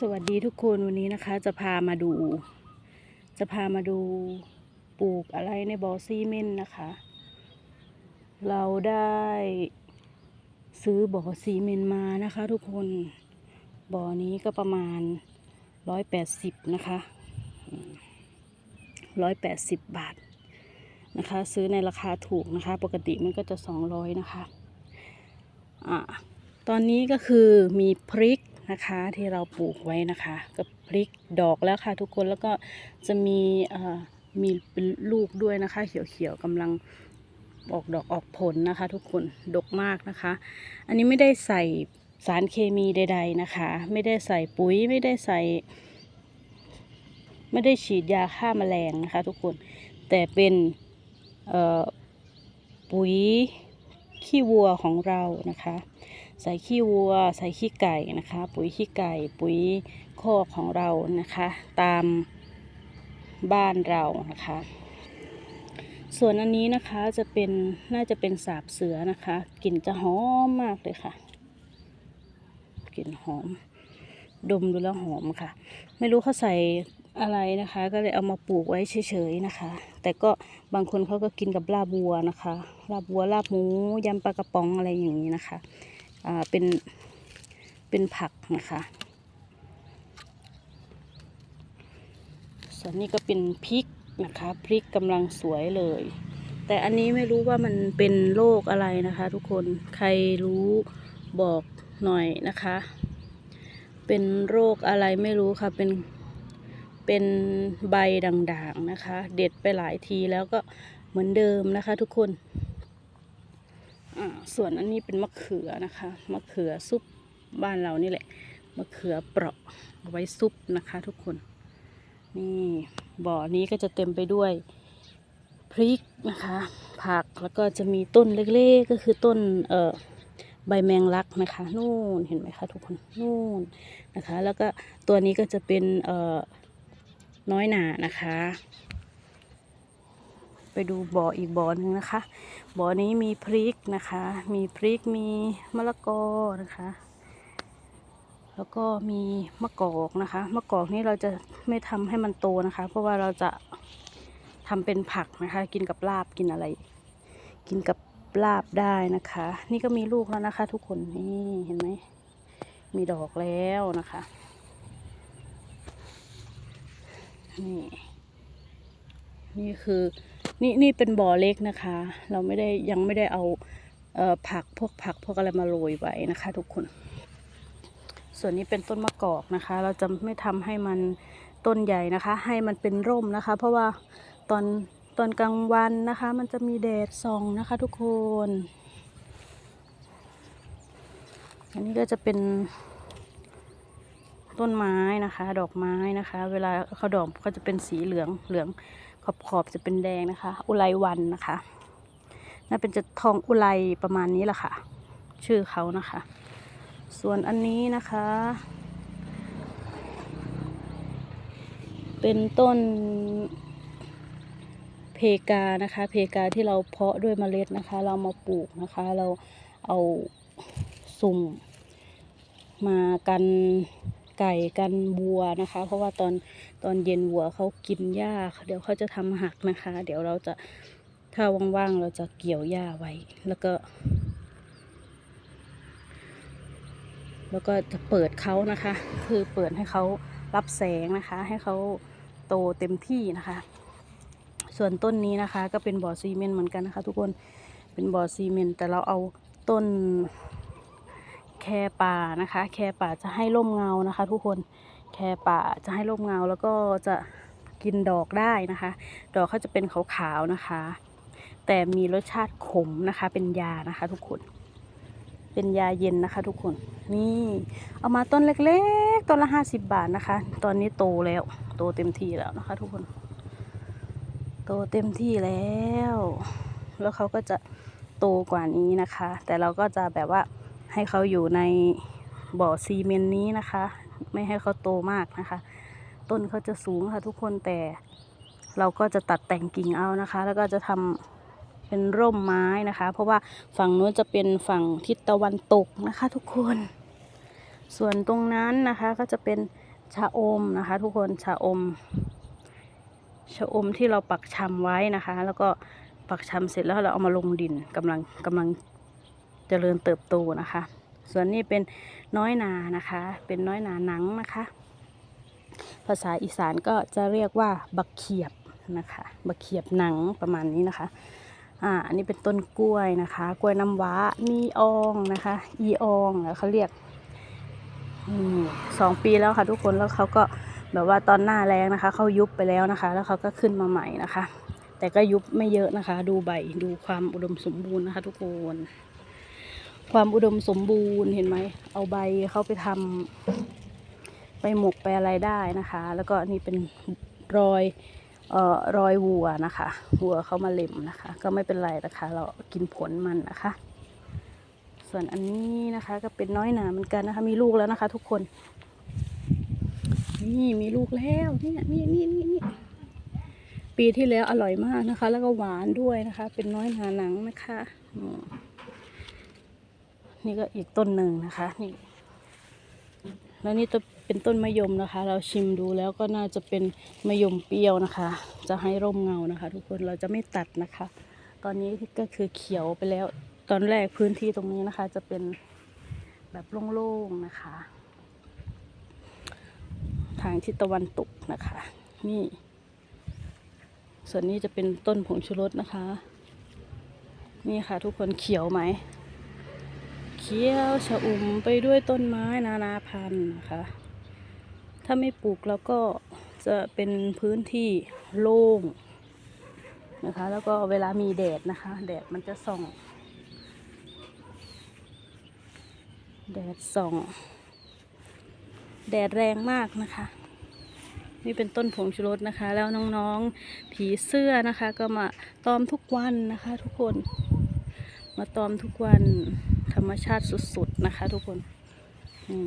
สวัสดีทุกคนวันนี้นะคะ จะพามาดู จะพามาดูปลูกอะไรในบ่อซีเมนต์นะคะ เราได้ซื้อบ่อซีเมนต์มานะคะทุกคนบ่อนี้ก็ประมาณร้อยแปดสิบนะคะร้อยแปดสิบบาทนะคะ ซื้อในราคาถูกนะคะ ปกติมันก็จะสองร้อยนะคะอ่าตอนนี้ก็คือมีพริก นะคะที่เราปลูกไว้นะคะกับพริกดอกแล้วค่ะทุกคนแล้วก็จะมีมีเป็นลูกด้วยนะคะ เขียวๆกำลังออกดอกออกผลนะคะ ทุกคนดกมากนะคะ อันนี้ไม่ได้ใส่สารเคมีใด ๆนะคะ ไม่ได้ใส่ปุ๋ยไม่ได้ใส่ ไม่ได้ฉีดยาฆ่าแมลงนะคะ ทุกคนแต่เป็นปุ๋ยขี้วัวของเรานะคะ ใส่ขี้วัว ใส่ขี้ไก่นะคะ ปุ๋ยขี้ไก่ ปุ๋ยคอกของเรานะคะ ตามบ้านเรานะคะ ส่วนอันนี้นะคะจะเป็นน่าจะเป็นสาบเสือนะคะกลิ่นจะหอมมากเลยค่ะกลิ่นหอม ดมดูแล้วหอมค่ะ ไม่รู้เขาใส่อะไรนะคะ ก็เลยเอามาปลูกไว้เฉยๆนะคะ แต่ก็บางคนเขาก็กินกับลาบวัวนะคะลาบวัวลาบหมูยำปลากระป๋องอะไรอย่างนี้นะคะ เป็นเป็นผักนะคะ ส่วนนี้ก็เป็นพริกนะคะพริกกำลังสวยเลย แต่อันนี้ไม่รู้ว่ามันเป็นโรคอะไรนะคะ ทุกคนใครรู้บอกหน่อยนะคะ เป็นโรคอะไรไม่รู้ค่ะเป็นเป็นใบด่างๆนะคะ เด็ดไปหลายทีแล้วก็เหมือนเดิมนะคะทุกคน ส่วนอันนี้เป็นมะเขือนะคะ มะเขือซุปบ้านเรานี่แหละ มะเขือเปราะเอาไว้ซุปนะคะทุกคน นี่บ่อนี้ก็จะเต็มไปด้วยพริกนะคะ ผักแล้วก็จะมีต้นเล็กๆ ก็คือต้นเอ่อใบแมงลักนะคะนู่นเห็นไหมคะทุกคนนู่นนะคะ แล้วก็ตัวนี้ก็จะเป็นเอ่อน้อยหนานะคะ ไปดูบ่ออีกบ่อหนึ่งนะคะ บ่อนี้มีพริกนะคะ มีพริกมีมะละกอนะคะ แล้วก็มีมะกอกนะคะ มะกอกนี่เราจะไม่ทำให้มันโตนะคะ เพราะว่าเราจะทำเป็นผักนะคะ กินกับลาบกินอะไร กินกับลาบได้นะคะ นี่ก็มีลูกแล้วนะคะ ทุกคนนี่เห็นไหมมีดอกแล้วนะคะ นี่ นี่คือ นี่นี่เป็นบ่อเล็กนะคะ เราไม่ได้ยังไม่ได้เอาเอ่อผักพวกผักพวกอะไรมาโรยไว้นะคะ ทุกคน ส่วนนี้เป็นต้นมะกอกนะคะ เราจะไม่ทำให้มันต้นใหญ่นะคะ ให้มันเป็นร่มนะคะ เพราะว่าตอนตอนกลางวันนะคะ มันจะมีแดดส่องนะคะ ทุกคน อันนี้ก็จะเป็นต้นไม้นะคะ ดอกไม้นะคะ เวลาเขาดอกก็จะเป็นสีเหลืองเหลือง ขอบขอบจะเป็นแดงนะคะ อุไรวันนะคะน่าเป็นจะทองอุไรประมาณนี้แหละค่ะ ชื่อเขานะคะ ส่วนอันนี้นะคะ เป็นต้นเพกานะคะ เพกาที่เราเพาะด้วยเมล็ดนะคะ เรามาปลูกนะคะ เราเอาสุ่มมากัน ไก่กันวัวนะคะ เพราะว่าตอนตอนเย็นวัวเขากินหญ้าเดี๋ยวเขาจะทำหักนะคะ เดี๋ยวเราจะถ้าว่างๆเราจะเกี่ยวหญ้าไว้ แล้วก็ แล้วก็จะเปิดเขานะคะ คือเปิดให้เขารับแสงนะคะ ให้เขาโตเต็มที่นะคะ ส่วนต้นนี้นะคะ ก็เป็นบ่อซีเมนต์เหมือนกันนะคะ ทุกคนเป็นบ่อซีเมนต์แต่เราเอาต้น แคป่านะคะ แคป่าจะให้ร่มเงานะคะ ทุกคนแคป่าจะให้ร่มเงาแล้วก็จะกินดอกได้นะคะ ดอกเขาจะเป็นขาวๆนะคะ แต่มีรสชาติขมนะคะ เป็นยานะคะ ทุกคน เป็นยาเย็นนะคะ ทุกคนนี่เอามาต้นเล็กๆต้นละห้าสิบบาทนะคะ ตอนนี้โตแล้วโตเต็มที่แล้วนะคะ ทุกคน โตเต็มที่แล้ว แล้วเขาก็จะโตกว่านี้นะคะ แต่เราก็จะแบบว่า ให้เขาอยู่ในบ่อซีเมนต์นี้นะคะ ไม่ให้เขาโตมากนะคะ ต้นเขาจะสูงค่ะทุกคนแต่เราก็จะตัดแต่งกิ่งเอานะคะ แล้วก็จะทำเป็นร่มไม้นะคะ เพราะว่าฝั่งนู้นจะเป็นฝั่งทิศตะวันตกนะคะ ทุกคน ส่วนตรงนั้นนะคะก็จะเป็นชะอมนะคะ ทุกคนชะอมชะอมที่เราปักชำไว้นะคะ แล้วก็ปักชำเสร็จแล้วเราเอามาลงดินกำลังกำลัง จริญเติบโตนะคะ ส่วนนี้เป็นน้อยนานะคะ เป็นน้อยนาหนังนะคะ ภาษาอีสานก็จะเรียกว่าบักเขียบนะคะบักเขียบหนังประมาณนี้นะคะอ่าอันนี้เป็นต้นกล้วยนะคะ กล้วยน้ำว้ามีอองนะคะ อีอองแล้วเขาเรียกอืมสองปีแล้วค่ะทุกคนแล้วเขาก็แบบว่าตอนหน้าแรงนะคะเขายุบไปแล้วนะคะ แล้วเขาก็ขึ้นมาใหม่นะคะ แต่ก็ยุบไม่เยอะนะคะ ดูใบดูความอุดมสมบูรณ์นะคะ ทุกคน ความอุดมสมบูรณ์เห็นไหม เอาใบเขาไปทำไปหมกไปอะไรได้นะคะ แล้วก็นี่เป็นรอยเอ่อรอยวัวนะคะวัวเขามาเล็มนะคะ ก็ไม่เป็นไรนะคะ เรากินผลมันนะคะ ส่วนอันนี้นะคะก็เป็นน้อยหนาเหมือนกันนะคะ มีลูกแล้วนะคะ ทุกคน นี่มีลูกแล้วเนี่ยนี่นี่นี่นี่ปีที่แล้วอร่อยมากนะคะ แล้วก็หวานด้วยนะคะ เป็นน้อยหนาหนังนะคะอืม นี่ก็อีกต้นหนึ่งนะคะนี่แล้วนี่จะเป็นต้นมะยมนะคะ เราชิมดูแล้วก็น่าจะเป็นมะยมเปรี้ยวนะคะ จะให้ร่มเงานะคะ ทุกคนเราจะไม่ตัดนะคะ ตอนนี้ก็คือเขียวไปแล้ว ตอนแรกพื้นที่ตรงนี้นะคะ จะเป็นแบบโล่งๆนะคะ ทางทิศตะวันตกนะคะ นี่ ส่วนนี้จะเป็นต้นผงชูรสนะคะ นี่ค่ะ ทุกคนเขียวไหม เขียวชะอุ่มไปด้วยต้นไม้นานาพันธุ์นะคะ ถ้าไม่ปลูกแล้วก็จะเป็นพื้นที่โล่งนะคะ แล้วก็เวลามีแดดนะคะ แดดมันจะส่อง แดดส่อง แดดแรงมากนะคะ นี่เป็นต้นผงชูรสนะคะ แล้วน้องๆผีเสื้อนะคะ ก็มาตอมทุกวันนะคะ ทุกคน มาตอมทุกวัน ธรรมชาติสุดๆนะคะทุกคนนี่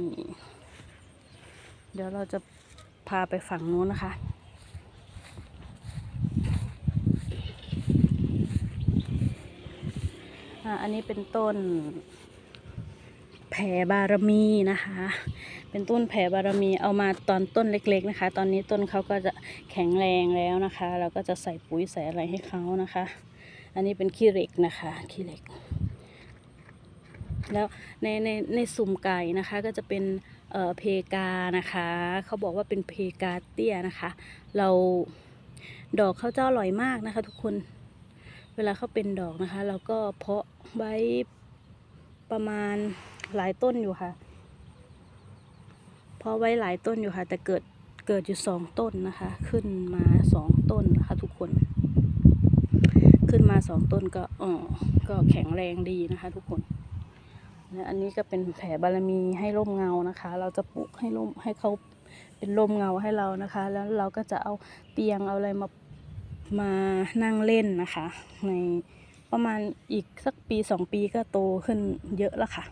เดี๋ยวเราจะพาไปฝั่งนู้นนะคะ อันนี้เป็นต้นแผ่บารมีนะคะ เป็นต้นแผ่บารมีเอามาตอนต้นเล็กๆนะคะ ตอนนี้ต้นเขาก็จะแข็งแรงแล้วนะคะ เราก็จะใส่ปุ๋ยใส่อะไรให้เขานะคะ อันนี้เป็นขี้เหล็กนะคะขี้เหล็ก แล้วในในในสุ่มไก่นะคะก็จะเป็นเอ่อเพกานะคะเขาบอกว่าเป็นเพกาเตี้ยนะคะ เราดอกเขาวเจ้าอร่อยมากนะคะ ทุกคนเวลาเขาเป็นดอกนะคะ เราก็เพาะไว้ประมาณหลายต้นอยู่ค่ะ เพาะไว้หลายต้นอยู่ค่ะ แต่เกิดเกิดอยู่สองต้นนะคะ ขึ้นมาสองต้นนะคะ ทุกคน ขึ้นมาสองต้นก็อ๋อก็แข็งแรงดีนะคะ ทุกคน และอันนี้ก็เป็นแผลบารมีให้ร่มเงานะคะ เราจะปลูกให้ร่มให้เขาเป็นร่มเงาให้เรานะคะ แล้วเราก็จะเอาเตียงเอาอะไรมามานั่งเล่นนะคะ ในประมาณอีกสักปีสองปีก็โตขึ้นเยอะแล้วค่ะ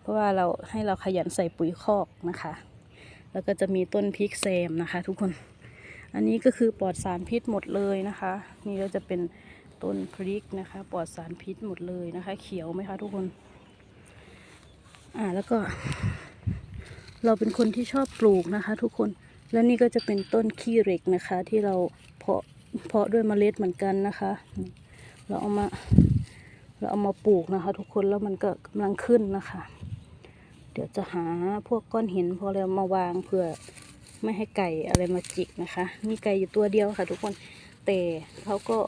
เพราะว่าเราให้เราขยันใส่ปุ๋ยคอกนะคะ แล้วก็จะมีต้นพริกแซมนะคะ ทุกคน อันนี้ก็คือปลอดสารพิษหมดเลยนะคะ นี่ก็จะเป็นต้นพริกนะคะ ปลอดสารพิษหมดเลยนะคะ เขียวไหมคะทุกคน อ่าแล้วก็ เราเป็นคนที่ชอบปลูกนะคะ ทุกคนแล้วนี่ก็จะเป็นต้นขี้เหล็กนะคะ ที่เราเพาะเพาะด้วยเมล็ดเหมือนกันนะคะ เราเอามาเราเอามาปลูกนะคะ ทุกคนแล้วมันก็กำลังขึ้นนะคะ เดี๋ยวจะหาพวกก้อนหินพอะไรมาวางเพื่อไม่ให้ไก่อะไรมาจิกนะคะ มีไก่อยู่ตัวเดียวค่ะ ทุกคนแต่เขาก็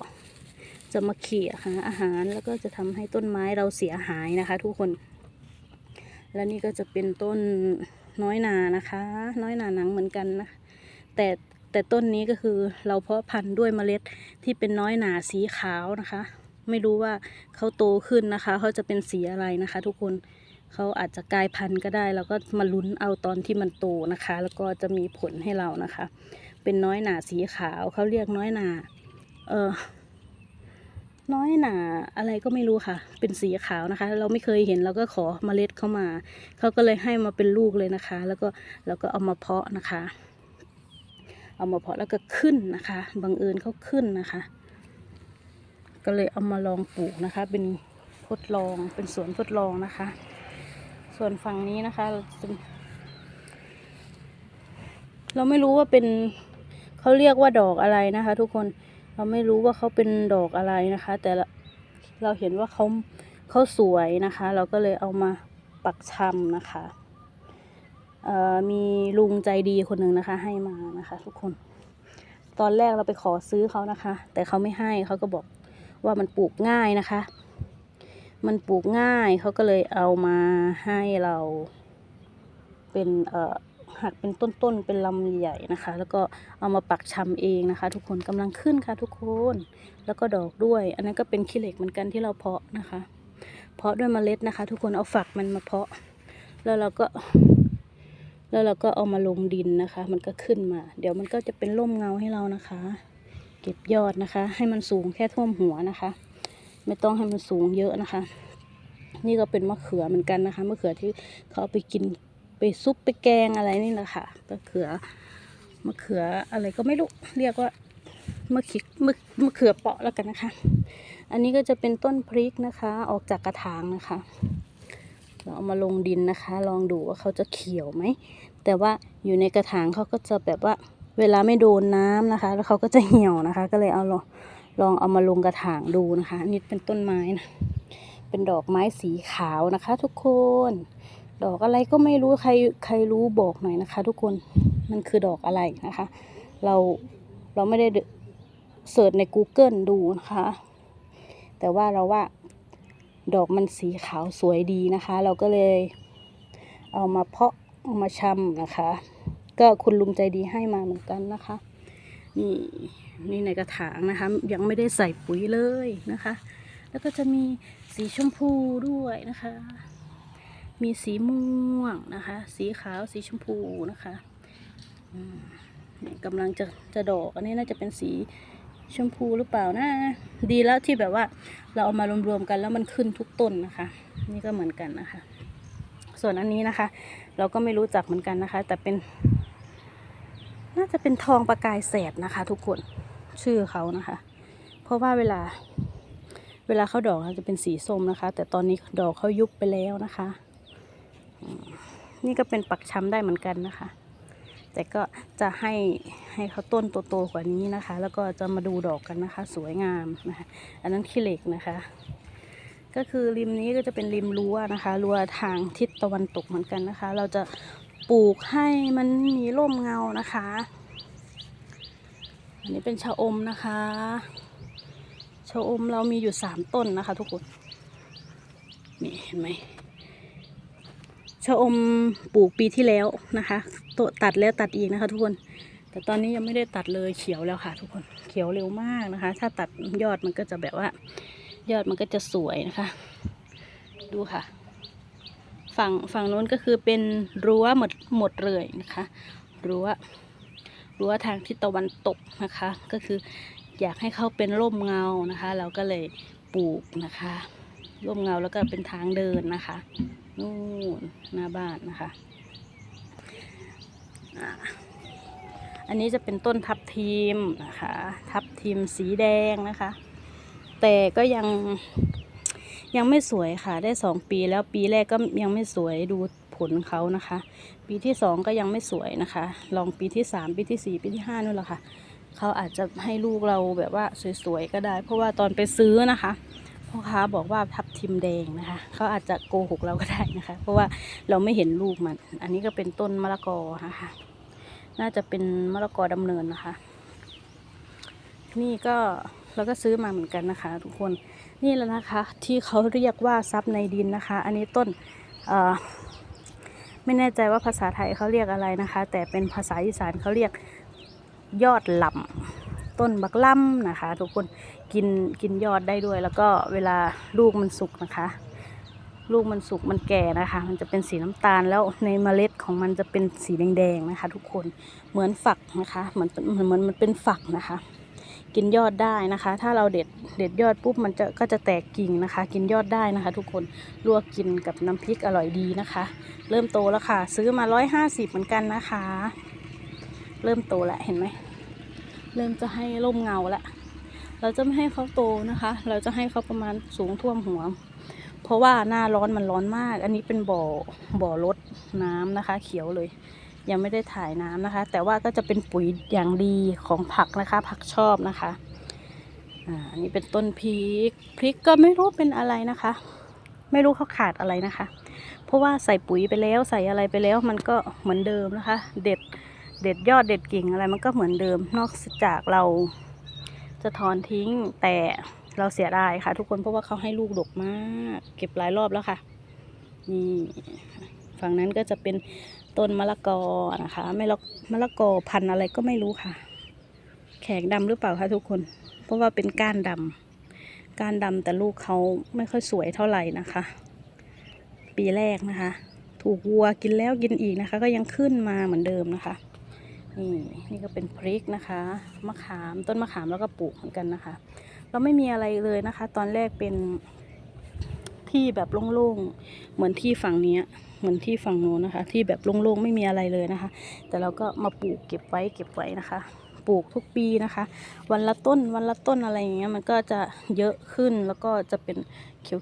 จะมาเขี่ยหาอาหารแล้วก็จะทำให้ต้นไม้เราเสียหายนะคะ ทุกคน แล้วนี่ก็จะเป็นต้นน้อยนานะคะ น้อยนาหนังเหมือนกันนะแต่แต่ต้นนี้ก็คือเราเพาะพันธุ์ด้วยเมล็ดที่เป็นน้อยหนาสีขาวนะคะ ไม่รู้ว่าเขาโตขึ้นนะคะเขาจะเป็นสีอะไรนะคะ ทุกคนเขาอาจจะกลายพันธุ์ก็ได้เราก็มาลุ้นเอาตอนที่มันโตนะคะ แล้วก็จะมีผลให้เรานะคะ เป็นน้อยหนาสีขาวเขาเรียกน้อยหนาเออ น้อยหนาอะไรก็ไม่รู้ค่ะ เป็นสีขาวนะคะ เราไม่เคยเห็นเราก็ขอเมล็ดเข้ามา เขาก็เลยให้มาเป็นลูกเลยนะคะ แล้วก็เราก็เอามาเพาะนะคะ เอามาเพาะแล้วก็ขึ้นนะคะบังเอิญเขาขึ้นนะคะ ก็เลยเอามาลองปลูกนะคะ เป็นทดลองเป็นสวนทดลองนะคะ ส่วนฝั่งนี้นะคะเราจะเราไม่รู้ว่าเป็นเขาเรียกว่าดอกอะไรนะคะ ทุกคน เราไม่รู้ว่าเขาเป็นดอกอะไรนะคะ แต่เราเห็นว่าเขาเขาสวยนะคะ เราก็เลยเอามาปักชำนะคะมีลุงใจดีคนหนึ่งนะคะ ให้มานะคะ ทุกคน ตอนแรกเราไปขอซื้อเขานะคะ แต่เขาไม่ให้เขาก็บอกว่ามันปลูกง่ายนะคะ มันปลูกง่ายเขาก็เลยเอามาให้เราเป็นเอ่อ หักเป็นต้นๆ เป็นลำใหญ่นะคะ แล้วก็เอามาปักชำเองนะคะ ทุกคนกำลังขึ้นค่ะทุกคน แล้วก็ดอกด้วย อันนั้นก็เป็นขี้เหล็กเหมือนกันที่เราเพาะนะคะ เพาะด้วยเมล็ดนะคะ ทุกคนเอาฝักมันมาเพาะ แล้วเราก็ แล้วเราก็เอามาลงดินนะคะ มันก็ขึ้นมา เดี๋ยวมันก็จะเป็นร่มเงาให้เรานะคะ เก็บยอดนะคะ ให้มันสูงแค่ท่วมหัวนะคะ ไม่ต้องให้มันสูงเยอะนะคะ นี่ก็เป็นมะเขือเหมือนกันนะคะมะเขือที่เขาเอาไปกิน ไปซุปไปแกงอะไรนี่แหละค่ะมะเขือมะเขืออะไรก็ไม่รู้เรียกว่ามะขิกมะมะเขือเปาะแล้วกันนะคะ อันนี้ก็จะเป็นต้นพริกนะคะ ออกจากกระถางนะคะ เราเอามาลงดินนะคะ ลองดูว่าเขาจะเขียวไหม แต่ว่าอยู่ในกระถางเขาก็จะแบบว่าเวลาไม่โดนน้ำนะคะ แล้วเขาก็จะเหี่ยวนะคะ ก็เลยเอาลองลองเอามาลงกระถางดูนะคะนี่เป็นต้นไม้นะเป็นดอกไม้สีขาวนะคะ ทุกคน ดอกอะไรก็ไม่รู้ใครใครรู้บอกหน่อยนะคะ ทุกคนมันคือดอกอะไรนะคะ เราเราไม่ได้เสิร์ชใน Google ดูนะคะ แต่ว่าเราว่าดอกมันสีขาวสวยดีนะคะ เราก็เลยเอามาเพาะเอามาชำนะคะ ก็คุณลุงใจดีให้มาเหมือนกันนะคะ นี่นี่ในกระถางนะคะ ยังไม่ได้ใส่ปุ๋ยเลยนะคะ แล้วก็จะมีสีชมพูด้วยนะคะ มีสีม่วงนะคะ สีขาวสีชมพูนะคะกำลังจะจะดอกอันนี้น่าจะเป็นสีชมพูหรือเปล่านะ ดีแล้วที่แบบว่าเราเอามารวมๆกันแล้วมันขึ้นทุกต้นนะคะ นี่ก็เหมือนกันนะคะ ส่วนอันนี้นะคะ เราก็ไม่รู้จักเหมือนกันนะคะ แต่เป็น น่าจะเป็นทองประกายแสดนะคะ ทุกคนชื่อเขานะคะ เพราะว่าเวลา เวลาเขาดอกจะเป็นสีส้มนะคะ แต่ตอนนี้ดอกเขายุบไปแล้วนะคะ นี่ก็เป็นปักช้ำได้เหมือนกันนะคะ แต่ก็จะให้ให้เขาต้นโตๆกว่านี้นะคะ แล้วก็จะมาดูดอกกันนะคะ สวยงามนะคะ อันนั้นขี้เหล็กนะคะ ก็คือริมนี้ก็จะเป็นริมรั้วนะคะรั้วทางทิศตะวันตกเหมือนกันนะคะ เราจะปลูกให้มันมีร่มเงานะคะ อันนี้เป็นชะอมนะคะชะอมเรามีอยู่สามต้นนะคะ ทุกคน นี่เห็นไหม ชะอมปลูกปีที่แล้วนะคะตะตัดแล้วตัดอีกนะคะ ทุกคน แต่ตอนนี้ยังไม่ได้ตัดเลยเขียวแล้วค่ะ ทุกคนเขียวเร็วมากนะคะ ถ้าตัดยอดมันก็จะแบบว่า ยอดมันก็จะสวยนะคะ ดูค่ะ ฝั่งฝั่งนู้นก็คือเป็นรั้วหมดหมดเลยนะคะรั้วรั้วทางทิศตะวันตกนะคะ ก็คืออยากให้เขาเป็นร่มเงานะคะ เราก็เลยปลูกนะคะ ร่มเงาแล้วก็เป็นทางเดินนะคะนู่นหน้าบ้านนะคะอันนี้จะเป็นต้นทับทิมนะคะ ทับทิมสีแดงนะคะ แต่ก็ยังยังไม่สวยค่ะ ได้สองปีแล้วปีแรกก็ยังไม่สวยดูผลเขานะคะ ปีที่สองก็ยังไม่สวยนะคะ ลองปีที่สามปีที่สี่ปีที่ห้านู่นแหละค่ะเขาอาจจะให้ลูกเราแบบว่าสวยๆก็ได้ เพราะว่าตอนไปซื้อนะคะ พ่อค้าบอกว่าทับทิมแดงนะคะเขาอาจจะโกหกเราก็ได้นะคะ เพราะว่าเราไม่เห็นลูกมัน อันนี้ก็เป็นต้นมะละกอนะคะ น่าจะเป็นมะละกอดำเนินนะคะ นี่ก็เราก็ซื้อมาเหมือนกันนะคะ ทุกคนนี่แล้วนะคะที่เขาเรียกว่าซับในดินนะคะ อันนี้ต้นเอ่อไม่แน่ใจว่าภาษาไทยเขาเรียกอะไรนะคะ แต่เป็นภาษาอีสานเขาเรียกยอดลำ ต้นบักล่ำนะคะ ทุกคนกินกินยอดได้ด้วย แล้วก็เวลาลูกมันสุกนะคะ ลูกมันสุกมันแก่นะคะ มันจะเป็นสีน้ำตาลแล้วในเมล็ดของมันจะเป็นสีแดงๆนะคะ ทุกคนเหมือนฝักนะคะเหมือนเหมือนเหมือนมันเป็นฝักนะคะ กินยอดได้นะคะ ถ้าเราเด็ดเด็ดยอดปุ๊บมันจะก็จะแตกกิ่งนะคะ กินยอดได้นะคะ ทุกคนลวกกินกับน้ำพริกอร่อยดีนะคะ เริ่มโตแล้วค่ะ ซื้อมาร้อยห้าสิบเหมือนกันนะคะ เริ่มโตแล้วเห็นไหม เริ่มจะให้ร่มเงาแล้วเราจะไม่ให้เขาโตนะคะ เราจะให้เขาประมาณสูงท่วมหัว เพราะว่าหน้าร้อนมันร้อนมาก อันนี้เป็นบ่อบ่อรดน้ำนะคะ เขียวเลย ยังไม่ได้ถ่ายน้ำนะคะ แต่ว่าก็จะเป็นปุ๋ยอย่างดีของผักนะคะ ผักชอบนะคะอ่าอันนี้เป็นต้นพริก พริกก็ไม่รู้เป็นอะไรนะคะ ไม่รู้เขาขาดอะไรนะคะ เพราะว่าใส่ปุ๋ยไปแล้วใส่อะไรไปแล้วมันก็เหมือนเดิมนะคะ เด็ด เด็ดยอดเด็ดกิ่งอะไรมันก็เหมือนเดิม นอกจากเราจะถอนทิ้งแต่เราเสียดายค่ะ ทุกคนเพราะว่าเขาให้ลูกดกมาก เก็บหลายรอบแล้วค่ะนี่ฝั่งนั้นก็จะเป็นต้นมะละกอนะคะไม่ละมะละกอพันอะไรก็ไม่รู้ค่ะ แขกดำหรือเปล่าคะทุกคน เพราะว่าเป็นก้านดำก้านดำแต่ลูกเขาไม่ค่อยสวยเท่าไหร่นะคะ ปีแรกนะคะ ถูกวัวกินแล้วกินอีกนะคะ ก็ยังขึ้นมาเหมือนเดิมนะคะ นี่นี่ก็เป็นพริกนะคะ มะขามต้นมะขามแล้วก็ปลูกเหมือนกันนะคะ เราไม่มีอะไรเลยนะคะ ตอนแรกเป็นที่แบบโล่งๆเหมือนที่ฝั่งนี้เหมือนที่ฝั่งโน้นนะคะ ที่แบบโล่งๆไม่มีอะไรเลยนะคะ แต่เราก็มาปลูกเก็บไว้เก็บไว้นะคะ ปลูกทุกปีนะคะ วันละต้นวันละต้นอะไรอย่างเงี้ยมันก็จะเยอะขึ้นแล้วก็จะเป็น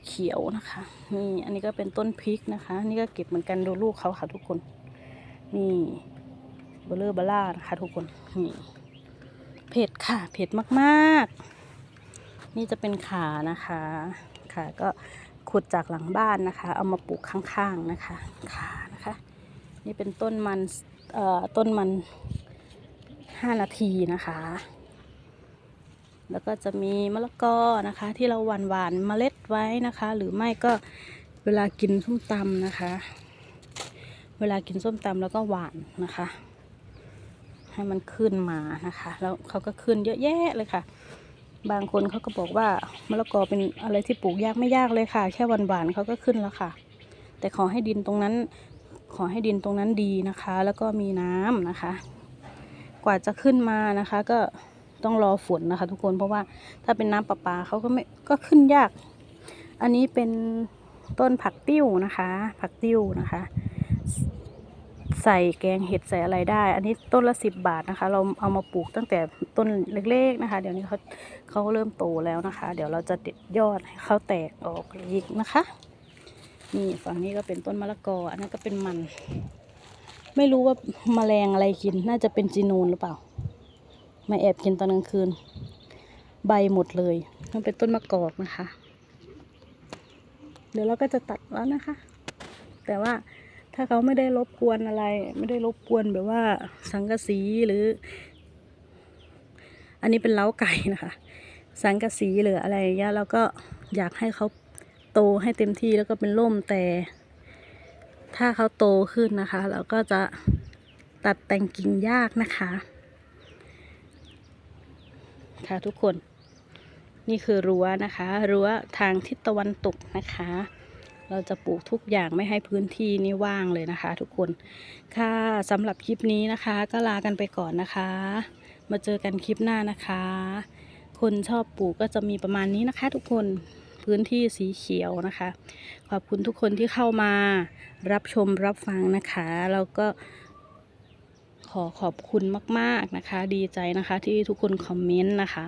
เขียวๆนะคะนี่อันนี้ก็เป็นต้นพริกนะคะ นี่ก็เก็บเหมือนกันดูลูกเขาค่ะทุกคนนี่ เบลเลอร์เบล่านะคะทุกคนนี่เผ็ดค่ะ เผ็ดมากๆ นี่จะเป็นขานะคะขาก็ขุดจากหลังบ้านนะคะ เอามาปลูกข้างๆนะคะขานะคะ นี่เป็นต้นมันเอ่อต้นมันห้านาทีนะคะ แล้วก็จะมีมะละกอนะคะ ที่เราหวานหวานเมล็ดไว้นะคะ หรือไม่ก็เวลากินส้มตำนะคะ เวลากินส้มตำแล้วก็หวานนะคะ ให้มันขึ้นมานะคะ แล้วเขาก็ขึ้นเยอะแยะเลยค่ะ บางคนเขาก็บอกว่ามะละกอเป็นอะไรที่ปลูกยากไม่ยากเลยค่ะ แค่วานหวานเขาก็ขึ้นแล้วค่ะ แต่ขอให้ดินตรงนั้น ขอให้ดินตรงนั้นดีนะคะ แล้วก็มีน้ำนะคะ กว่าจะขึ้นมานะคะ ก็ต้องรอฝนนะคะ ทุกคนเพราะว่าถ้าเป็นน้ำประปาเขาก็ไม่ก็ขึ้นยาก อันนี้เป็นต้นผักติ้วนะคะ ผักติ้วนะคะ ใส่แกงเห็ดใส่อะไรได้ อันนี้ต้นละสิบบาทนะคะ เราเอามาปลูกตั้งแต่ต้นเล็กๆนะคะ เดี๋ยวนี้เขาเขาเริ่มโตแล้วนะคะ เดี๋ยวเราจะเด็ดยอดให้เขาแตกออกอีกนะคะ นี่ฝั่งนี้ก็เป็นต้นมะละกอ อันนั้นก็เป็นมัน ไม่รู้ว่าแมลงอะไรกิน น่าจะเป็นจีนูนหรือเปล่า มาแอบกินตอนกลางคืน ใบหมดเลยมันเป็นต้นมะกอกนะคะ เดี๋ยวเราก็จะตัดแล้วนะคะ แต่ว่า ถ้าเขาไม่ได้รบกวนอะไร ไม่ได้รบกวนแบบว่าสังกะสีหรือ อันนี้เป็นเล้าไก่นะคะ สังกะสีหรืออะไรอย่างเงี้ยเราก็อยากให้เขาโตให้เต็มที่แล้วก็เป็นร่มแต่ ถ้าเขาโตขึ้นนะคะ เราก็จะตัดแต่งกิ่งยากนะคะ ค่ะทุกคน นี่คือรั้วนะคะ รั้วทางทิศตะวันตกนะคะ เราจะปลูกทุกอย่างไม่ให้พื้นที่นี่ว่างเลยนะคะ ทุกคนค่ะสำหรับคลิปนี้นะคะ ก็ลากันไปก่อนนะคะ มาเจอกันคลิปหน้านะคะ คนชอบปลูกก็จะมีประมาณนี้นะคะ ทุกคนพื้นที่สีเขียวนะคะ ขอบคุณทุกคนที่เข้ามารับชมรับฟังนะคะแล้วก็ขอขอบคุณมาก ๆนะคะ ดีใจนะคะที่ทุกคนคอมเมนต์นะคะ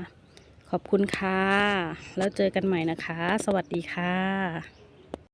ขอบคุณค่ะ แล้วเจอกันใหม่นะคะ สวัสดีค่ะ